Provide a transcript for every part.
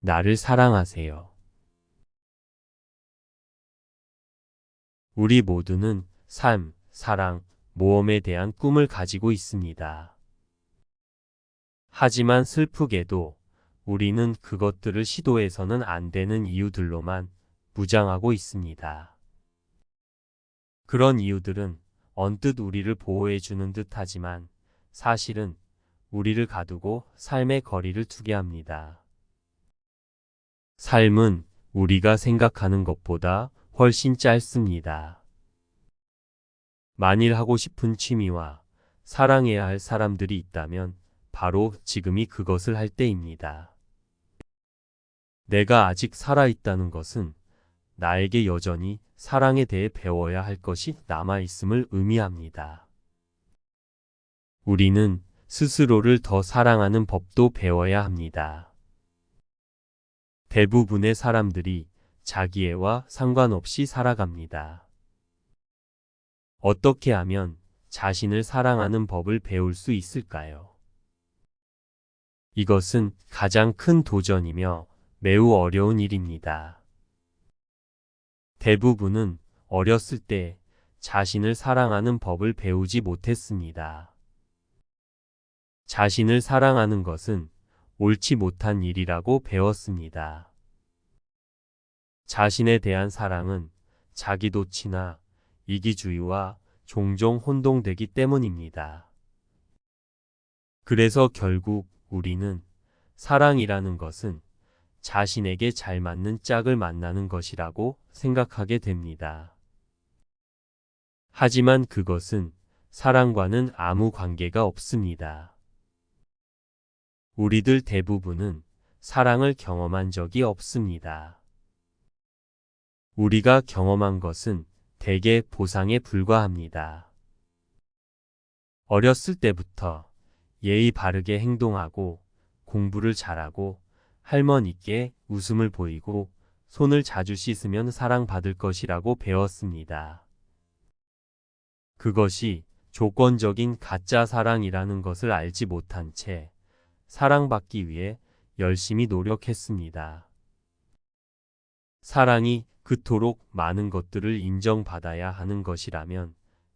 나를 사랑하세요. 우리 모두는 삶, 사랑, 모험에 대한 꿈을 가지고 있습니다. 하지만 슬프게도 우리는 그것들을 시도해서는 안 되는 이유들로만 무장하고 있습니다. 그런 이유들은 언뜻 우리를 보호해 주는 듯 하지만 사실은 우리를 가두고 삶의 거리를 두게 합니다. 삶은 우리가 생각하는 것보다 훨씬 짧습니다. 만일 하고 싶은 취미와 사랑해야 할 사람들이 있다면 바로 지금이 그것을 할 때입니다. 내가 아직 살아있다는 것은 나에게 여전히 사랑에 대해 배워야 할 것이 남아있음을 의미합니다. 우리는 스스로를 더 사랑하는 법도 배워야 합니다. 대부분의 사람들이 자기애와 상관없이 살아갑니다. 어떻게 하면 자신을 사랑하는 법을 배울 수 있을까요? 이것은 가장 큰 도전이며 매우 어려운 일입니다. 대부분은 어렸을 때 자신을 사랑하는 법을 배우지 못했습니다. 자신을 사랑하는 것은 옳지 못한 일이라고 배웠습니다. 자신에 대한 사랑은 자기도치나 이기주의와 종종 혼동되기 때문입니다. 그래서 결국 우리는 사랑이라는 것은 자신에게 잘 맞는 짝을 만나는 것이라고 생각하게 됩니다. 하지만 그것은 사랑과는 아무 관계가 없습니다. 우리들 대부분은 사랑을 경험한 적이 없습니다. 우리가 경험한 것은 대개 보상에 불과합니다. 어렸을 때부터 예의 바르게 행동하고 공부를 잘하고 할머니께 웃음을 보이고 손을 자주 씻으면 사랑받을 것이라고 배웠습니다. 그것이 조건적인 가짜 사랑이라는 것을 알지 못한 채 사랑받기 위해 열심히 노력했습니다. 사랑이 그토록 많은 것들을 인정받아야 하는 것이라면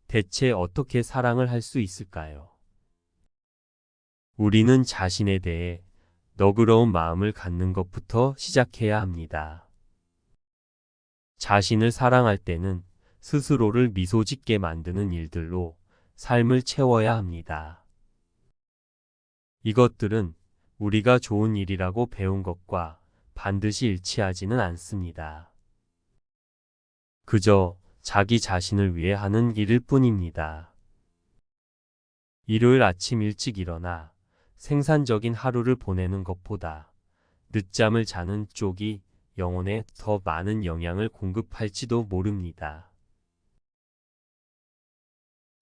대체 어떻게 사랑을 할 수 있을까요? 우리는 자신에 대해 너그러운 마음을 갖는 것부터 시작해야 합니다. 자신을 사랑할 때는 스스로를 미소 짓게 만드는 일들로 삶을 채워야 합니다. 이것들은 우리가 좋은 일이라고 배운 것과 반드시 일치하지는 않습니다. 그저 자기 자신을 위해 하는 일일 뿐입니다. 일요일 아침 일찍 일어나 생산적인 하루를 보내는 것보다 늦잠을 자는 쪽이 영혼에 더 많은 영향을 공급할지도 모릅니다.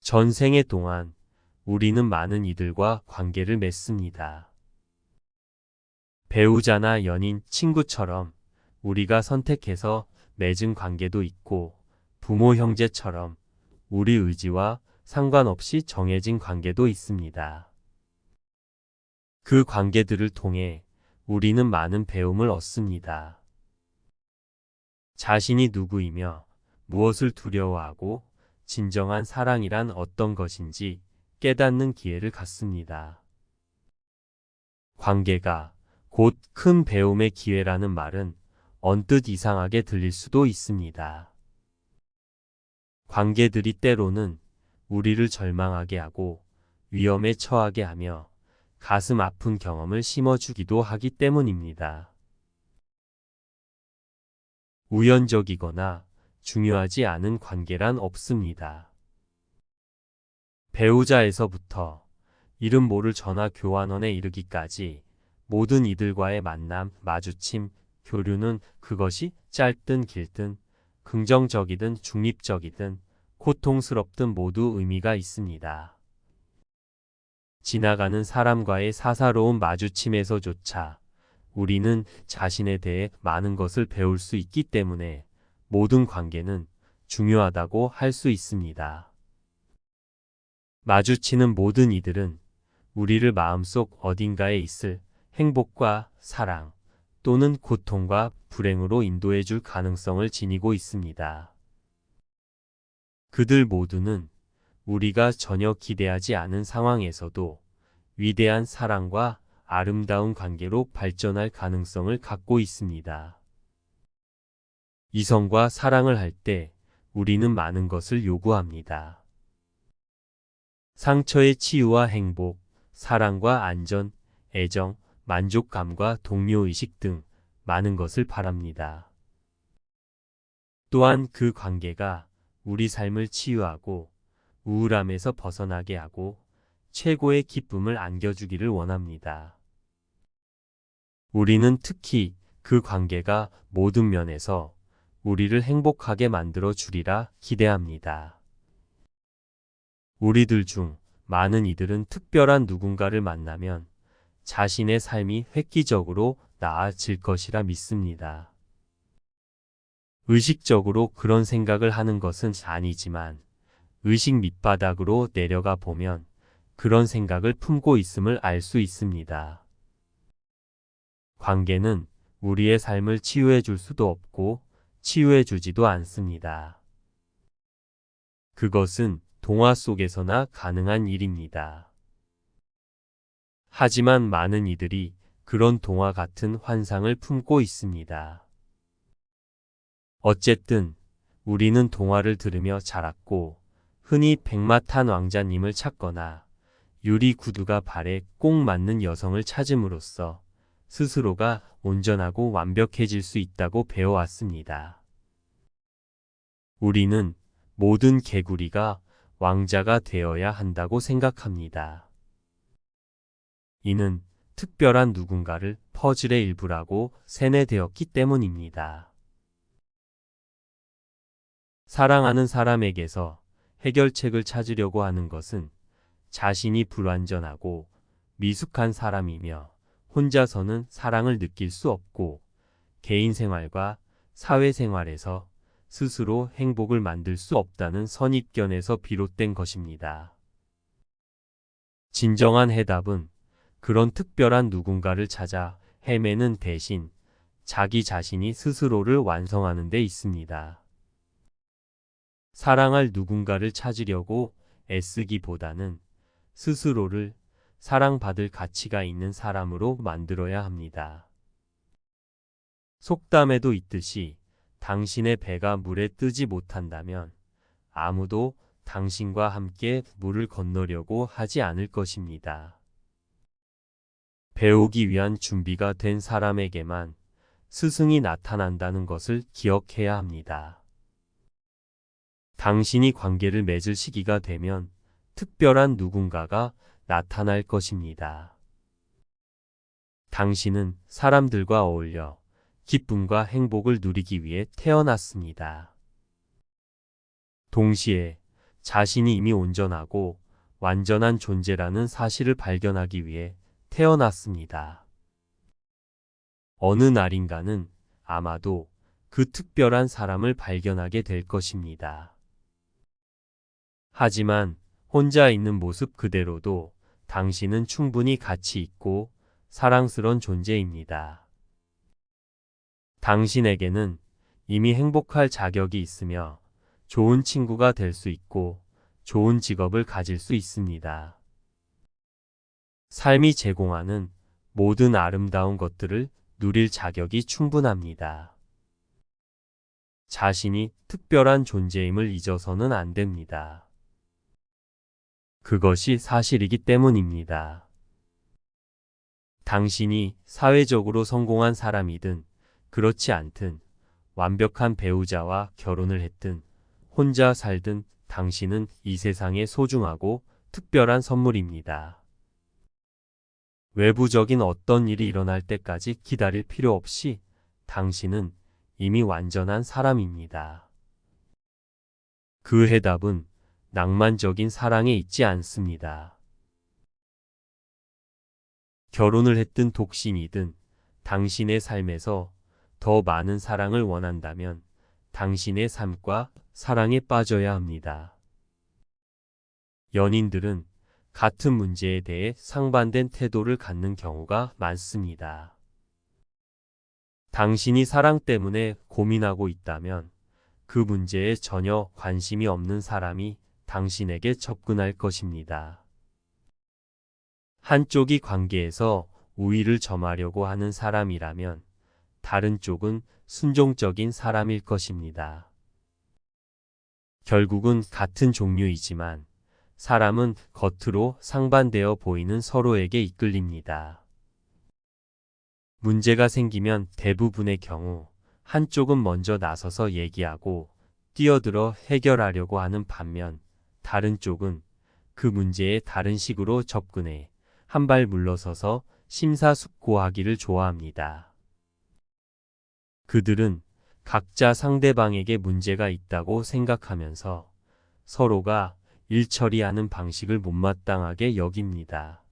전생의 동안 우리는 많은 이들과 관계를 맺습니다. 배우자나 연인, 친구처럼 우리가 선택해서 맺은 관계도 있고 부모, 형제처럼 우리 의지와 상관없이 정해진 관계도 있습니다. 그 관계들을 통해 우리는 많은 배움을 얻습니다. 자신이 누구이며 무엇을 두려워하고 진정한 사랑이란 어떤 것인지 깨닫는 기회를 갖습니다. 관계가 곧 큰 배움의 기회라는 말은 언뜻 이상하게 들릴 수도 있습니다. 관계들이 때로는 우리를 절망하게 하고 위험에 처하게 하며 가슴 아픈 경험을 심어주기도 하기 때문입니다. 우연적이거나 중요하지 않은 관계란 없습니다. 배우자에서부터 이름 모를 전화 교환원에 이르기까지 모든 이들과의 만남, 마주침, 교류는 그것이 짧든 길든 긍정적이든 중립적이든 고통스럽든 모두 의미가 있습니다. 지나가는 사람과의 사사로운 마주침에서조차 우리는 자신에 대해 많은 것을 배울 수 있기 때문에 모든 관계는 중요하다고 할 수 있습니다. 마주치는 모든 이들은 우리를 마음속 어딘가에 있을 행복과 사랑, 또는 고통과 불행으로 인도해 줄 가능성을 지니고 있습니다. 그들 모두는 우리가 전혀 기대하지 않은 상황에서도 위대한 사랑과 아름다운 관계로 발전할 가능성을 갖고 있습니다. 이성과 사랑을 할 때 우리는 많은 것을 요구합니다. 상처의 치유와 행복, 사랑과 안전, 애정, 만족감과 동료의식 등 많은 것을 바랍니다. 또한 그 관계가 우리 삶을 치유하고 우울함에서 벗어나게 하고 최고의 기쁨을 안겨주기를 원합니다. 우리는 특히 그 관계가 모든 면에서 우리를 행복하게 만들어 주리라 기대합니다. 우리들 중 많은 이들은 특별한 누군가를 만나면 자신의 삶이 획기적으로 나아질 것이라 믿습니다. 의식적으로 그런 생각을 하는 것은 아니지만 의식 밑바닥으로 내려가 보면 그런 생각을 품고 있음을 알 수 있습니다. 관계는 우리의 삶을 치유해 줄 수도 없고 치유해 주지도 않습니다. 그것은 동화 속에서나 가능한 일입니다. 하지만 많은 이들이 그런 동화 같은 환상을 품고 있습니다. 어쨌든 우리는 동화를 들으며 자랐고 흔히 백마탄 왕자님을 찾거나 유리 구두가 발에 꼭 맞는 여성을 찾음으로써 스스로가 온전하고 완벽해질 수 있다고 배워왔습니다. 우리는 모든 개구리가 왕자가 되어야 한다고 생각합니다. 이는 특별한 누군가를 퍼즐의 일부라고 세뇌되었기 때문입니다. 사랑하는 사람에게서 해결책을 찾으려고 하는 것은 자신이 불완전하고 미숙한 사람이며 혼자서는 사랑을 느낄 수 없고 개인 생활과 사회 생활에서 스스로 행복을 만들 수 없다는 선입견에서 비롯된 것입니다. 진정한 해답은 그런 특별한 누군가를 찾아 헤매는 대신 자기 자신이 스스로를 완성하는 데 있습니다. 사랑할 누군가를 찾으려고 애쓰기보다는 스스로를 사랑받을 가치가 있는 사람으로 만들어야 합니다. 속담에도 있듯이 당신의 배가 물에 뜨지 못한다면 아무도 당신과 함께 물을 건너려고 하지 않을 것입니다. 배우기 위한 준비가 된 사람에게만 스승이 나타난다는 것을 기억해야 합니다. 당신이 관계를 맺을 시기가 되면 특별한 누군가가 나타날 것입니다. 당신은 사람들과 어울려 기쁨과 행복을 누리기 위해 태어났습니다. 동시에 자신이 이미 온전하고 완전한 존재라는 사실을 발견하기 위해 태어났습니다. 어느 날인가는 아마도 그 특별한 사람을 발견하게 될 것입니다. 하지만 혼자 있는 모습 그대로도 당신은 충분히 가치 있고 사랑스런 존재입니다. 당신에게는 이미 행복할 자격이 있으며 좋은 친구가 될 수 있고 좋은 직업을 가질 수 있습니다. 삶이 제공하는 모든 아름다운 것들을 누릴 자격이 충분합니다. 자신이 특별한 존재임을 잊어서는 안 됩니다. 그것이 사실이기 때문입니다. 당신이 사회적으로 성공한 사람이든 그렇지 않든 완벽한 배우자와 결혼을 했든 혼자 살든 당신은 이 세상에 소중하고 특별한 선물입니다. 외부적인 어떤 일이 일어날 때까지 기다릴 필요 없이 당신은 이미 완전한 사람입니다. 그 해답은 낭만적인 사랑에 있지 않습니다. 결혼을 했든 독신이든 당신의 삶에서 더 많은 사랑을 원한다면 당신의 삶과 사랑에 빠져야 합니다. 연인들은 같은 문제에 대해 상반된 태도를 갖는 경우가 많습니다. 당신이 사랑 때문에 고민하고 있다면 그 문제에 전혀 관심이 없는 사람이 당신에게 접근할 것입니다. 한쪽이 관계에서 우위를 점하려고 하는 사람이라면 다른 쪽은 순종적인 사람일 것입니다. 결국은 같은 종류이지만 사람은 겉으로 상반되어 보이는 서로에게 이끌립니다. 문제가 생기면 대부분의 경우 한쪽은 먼저 나서서 얘기하고 뛰어들어 해결하려고 하는 반면 다른 쪽은 그 문제에 다른 식으로 접근해 한 발 물러서서 심사숙고하기를 좋아합니다. 그들은 각자 상대방에게 문제가 있다고 생각하면서 서로가 일 처리하는 방식을 못마땅하게 여깁니다.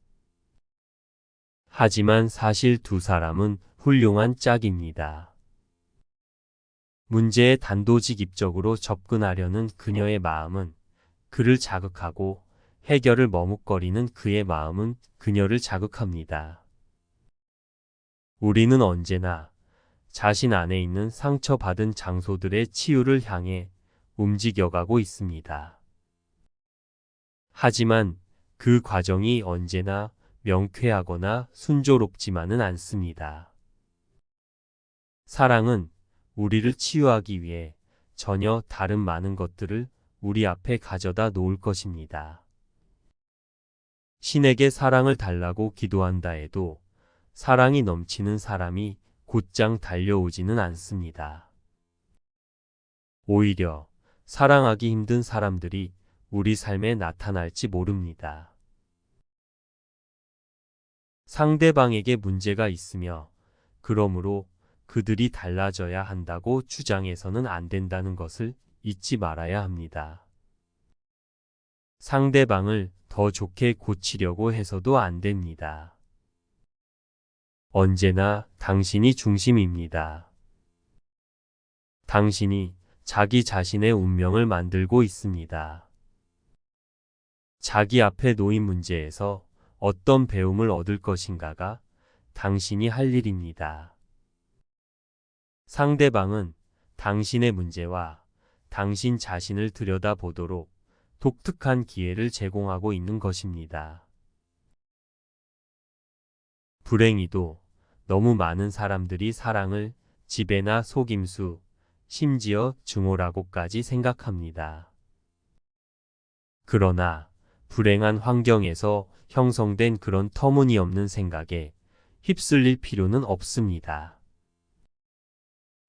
하지만 사실 두 사람은 훌륭한 짝입니다. 문제에 단도직입적으로 접근하려는 그녀의 마음은 그를 자극하고 해결을 머뭇거리는 그의 마음은 그녀를 자극합니다. 우리는 언제나 자신 안에 있는 상처받은 장소들의 치유를 향해 움직여가고 있습니다. 하지만 그 과정이 언제나 명쾌하거나 순조롭지만은 않습니다. 사랑은 우리를 치유하기 위해 전혀 다른 많은 것들을 우리 앞에 가져다 놓을 것입니다. 신에게 사랑을 달라고 기도한다 해도 사랑이 넘치는 사람이 곧장 달려오지는 않습니다. 오히려 사랑하기 힘든 사람들이 우리 삶에 나타날지 모릅니다. 상대방에게 문제가 있으며 그러므로 그들이 달라져야 한다고 주장해서는 안 된다는 것을 잊지 말아야 합니다. 상대방을 더 좋게 고치려고 해서도 안 됩니다. 언제나 당신이 중심입니다. 당신이 자기 자신의 운명을 만들고 있습니다. 자기 앞에 놓인 문제에서 어떤 배움을 얻을 것인가가 당신이 할 일입니다. 상대방은 당신의 문제와 당신 자신을 들여다보도록 독특한 기회를 제공하고 있는 것입니다. 불행히도 너무 많은 사람들이 사랑을 지배나 속임수, 심지어 증오라고까지 생각합니다. 그러나 불행한 환경에서 형성된 그런 터무니없는 생각에 휩쓸릴 필요는 없습니다.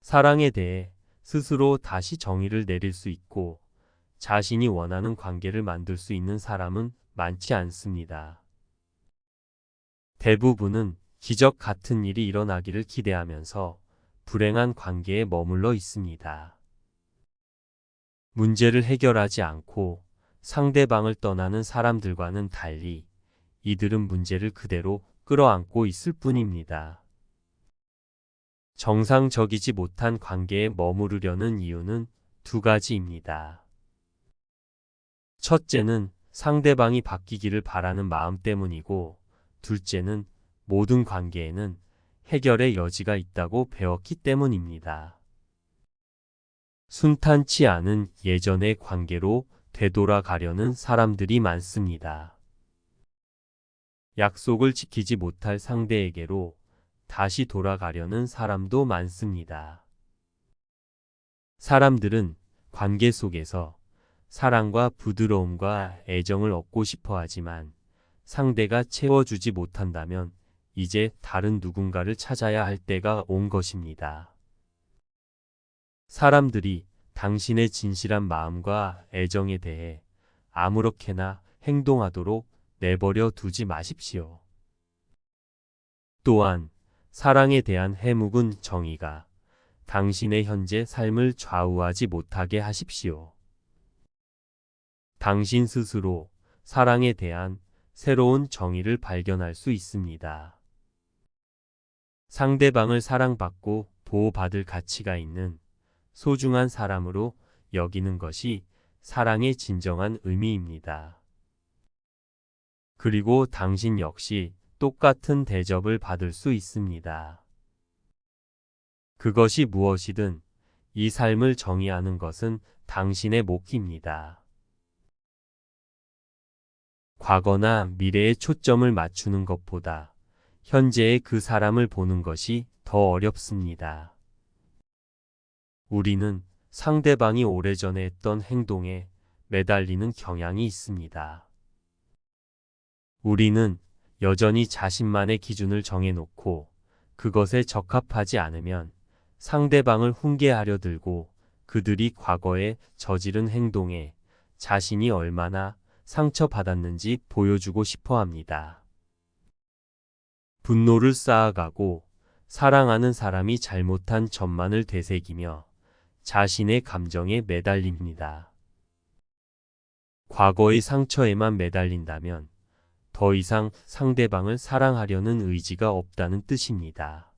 사랑에 대해 스스로 다시 정의를 내릴 수 있고 자신이 원하는 관계를 만들 수 있는 사람은 많지 않습니다. 대부분은 기적 같은 일이 일어나기를 기대하면서 불행한 관계에 머물러 있습니다. 문제를 해결하지 않고 상대방을 떠나는 사람들과는 달리 이들은 문제를 그대로 끌어안고 있을 뿐입니다. 정상적이지 못한 관계에 머무르려는 이유는 두 가지입니다. 첫째는 상대방이 바뀌기를 바라는 마음 때문이고, 둘째는 모든 관계에는 해결의 여지가 있다고 배웠기 때문입니다. 순탄치 않은 예전의 관계로 되돌아가려는 사람들이 많습니다. 약속을 지키지 못할 상대에게로 다시 돌아가려는 사람도 많습니다. 사람들은 관계 속에서 사랑과 부드러움과 애정을 얻고 싶어 하지만 상대가 채워주지 못한다면 이제 다른 누군가를 찾아야 할 때가 온 것입니다. 사람들이 당신의 진실한 마음과 애정에 대해 아무렇게나 행동하도록 내버려 두지 마십시오. 또한 사랑에 대한 해묵은 정의가 당신의 현재 삶을 좌우하지 못하게 하십시오. 당신 스스로 사랑에 대한 새로운 정의를 발견할 수 있습니다. 상대방을 사랑받고 보호받을 가치가 있는 소중한 사람으로 여기는 것이 사랑의 진정한 의미입니다. 그리고 당신 역시 똑같은 대접을 받을 수 있습니다. 그것이 무엇이든 이 삶을 정의하는 것은 당신의 몫입니다. 과거나 미래에 초점을 맞추는 것보다 현재의 그 사람을 보는 것이 더 어렵습니다. 우리는 상대방이 오래전에 했던 행동에 매달리는 경향이 있습니다. 우리는 여전히 자신만의 기준을 정해놓고 그것에 적합하지 않으면 상대방을 훈계하려 들고 그들이 과거에 저지른 행동에 자신이 얼마나 상처받았는지 보여주고 싶어 합니다. 분노를 쌓아가고 사랑하는 사람이 잘못한 점만을 되새기며 자신의 감정에 매달립니다. 과거의 상처에만 매달린다면 더 이상 상대방을 사랑하려는 의지가 없다는 뜻입니다.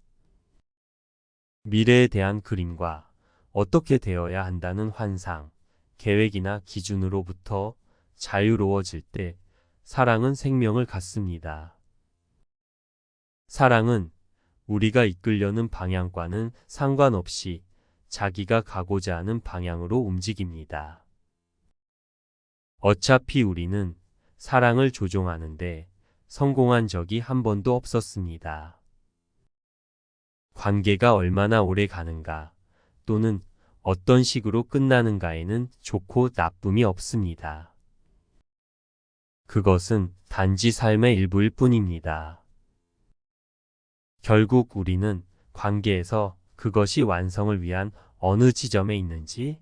미래에 대한 그림과 어떻게 되어야 한다는 환상, 계획이나 기준으로부터 자유로워질 때 사랑은 생명을 갖습니다. 사랑은 우리가 이끌려는 방향과는 상관없이 자기가 가고자 하는 방향으로 움직입니다. 어차피 우리는 사랑을 조종하는데 성공한 적이 한 번도 없었습니다. 관계가 얼마나 오래 가는가 또는 어떤 식으로 끝나는가에는 좋고 나쁨이 없습니다. 그것은 단지 삶의 일부일 뿐입니다. 결국 우리는 관계에서 그것이 완성을 위한 어느 지점에 있는지,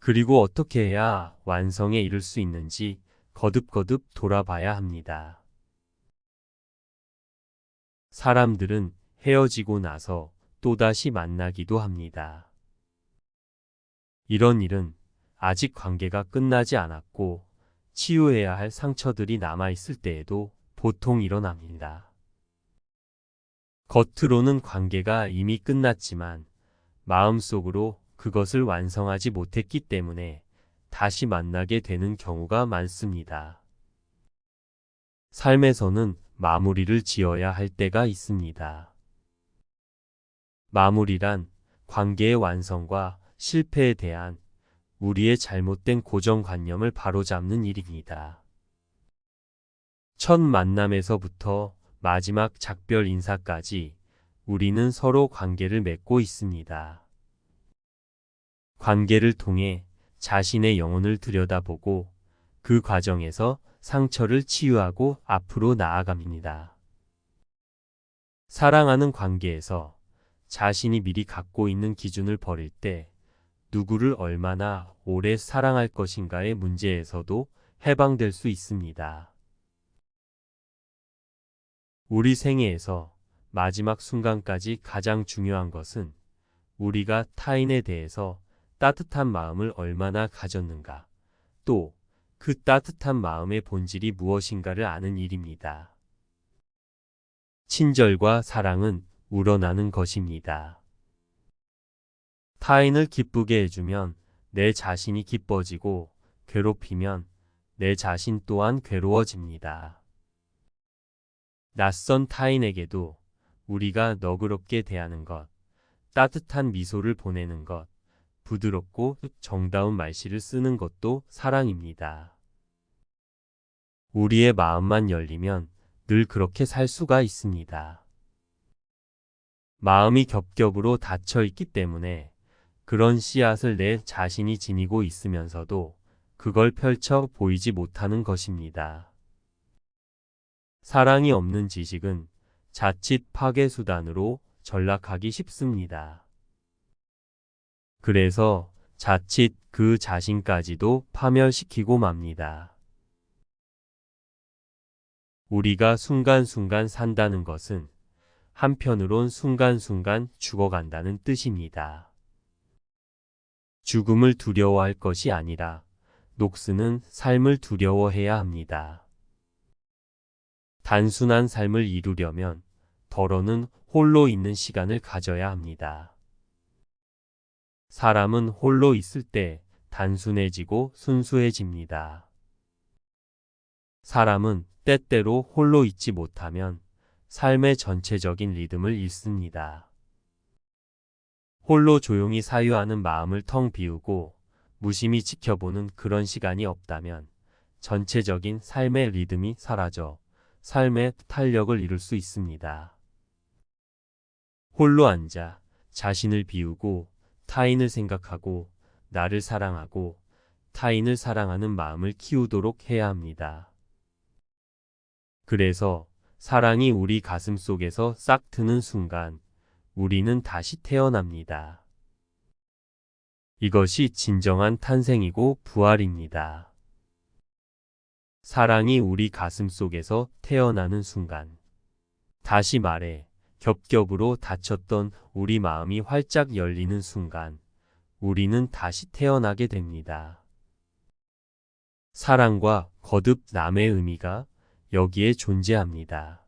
그리고 어떻게 해야 완성에 이를 수 있는지 거듭거듭 돌아봐야 합니다. 사람들은 헤어지고 나서 또다시 만나기도 합니다. 이런 일은 아직 관계가 끝나지 않았고 치유해야 할 상처들이 남아있을 때에도 보통 일어납니다. 겉으로는 관계가 이미 끝났지만 마음속으로 그것을 완성하지 못했기 때문에 다시 만나게 되는 경우가 많습니다. 삶에서는 마무리를 지어야 할 때가 있습니다. 마무리란 관계의 완성과 실패에 대한 우리의 잘못된 고정관념을 바로잡는 일입니다. 첫 만남에서부터 마지막 작별 인사까지 우리는 서로 관계를 맺고 있습니다. 관계를 통해 자신의 영혼을 들여다보고 그 과정에서 상처를 치유하고 앞으로 나아갑니다. 사랑하는 관계에서 자신이 미리 갖고 있는 기준을 버릴 때 누구를 얼마나 오래 사랑할 것인가의 문제에서도 해방될 수 있습니다. 우리 생애에서 마지막 순간까지 가장 중요한 것은 우리가 타인에 대해서 따뜻한 마음을 얼마나 가졌는가, 또 그 따뜻한 마음의 본질이 무엇인가를 아는 일입니다. 친절과 사랑은 우러나는 것입니다. 타인을 기쁘게 해주면 내 자신이 기뻐지고 괴롭히면 내 자신 또한 괴로워집니다. 낯선 타인에게도 우리가 너그럽게 대하는 것, 따뜻한 미소를 보내는 것, 부드럽고 정다운 말씨를 쓰는 것도 사랑입니다. 우리의 마음만 열리면 늘 그렇게 살 수가 있습니다. 마음이 겹겹으로 닫혀 있기 때문에 그런 씨앗을 내 자신이 지니고 있으면서도 그걸 펼쳐 보이지 못하는 것입니다. 사랑이 없는 지식은 자칫 파괴 수단으로 전락하기 쉽습니다. 그래서 자칫 그 자신까지도 파멸시키고 맙니다. 우리가 순간순간 산다는 것은 한편으론 순간순간 죽어간다는 뜻입니다. 죽음을 두려워할 것이 아니라 녹스는 삶을 두려워해야 합니다. 단순한 삶을 이루려면 더러는 홀로 있는 시간을 가져야 합니다. 사람은 홀로 있을 때 단순해지고 순수해집니다. 사람은 때때로 홀로 있지 못하면 삶의 전체적인 리듬을 잃습니다. 홀로 조용히 사유하는 마음을 텅 비우고 무심히 지켜보는 그런 시간이 없다면 전체적인 삶의 리듬이 사라져 삶의 탄력을 잃을 수 있습니다. 홀로 앉아 자신을 비우고 타인을 생각하고 나를 사랑하고 타인을 사랑하는 마음을 키우도록 해야 합니다. 그래서 사랑이 우리 가슴 속에서 싹 트는 순간 우리는 다시 태어납니다. 이것이 진정한 탄생이고 부활입니다. 사랑이 우리 가슴 속에서 태어나는 순간. 다시 말해, 겹겹으로 닫혔던 우리 마음이 활짝 열리는 순간, 우리는 다시 태어나게 됩니다. 사랑과 거듭 남의 의미가 여기에 존재합니다.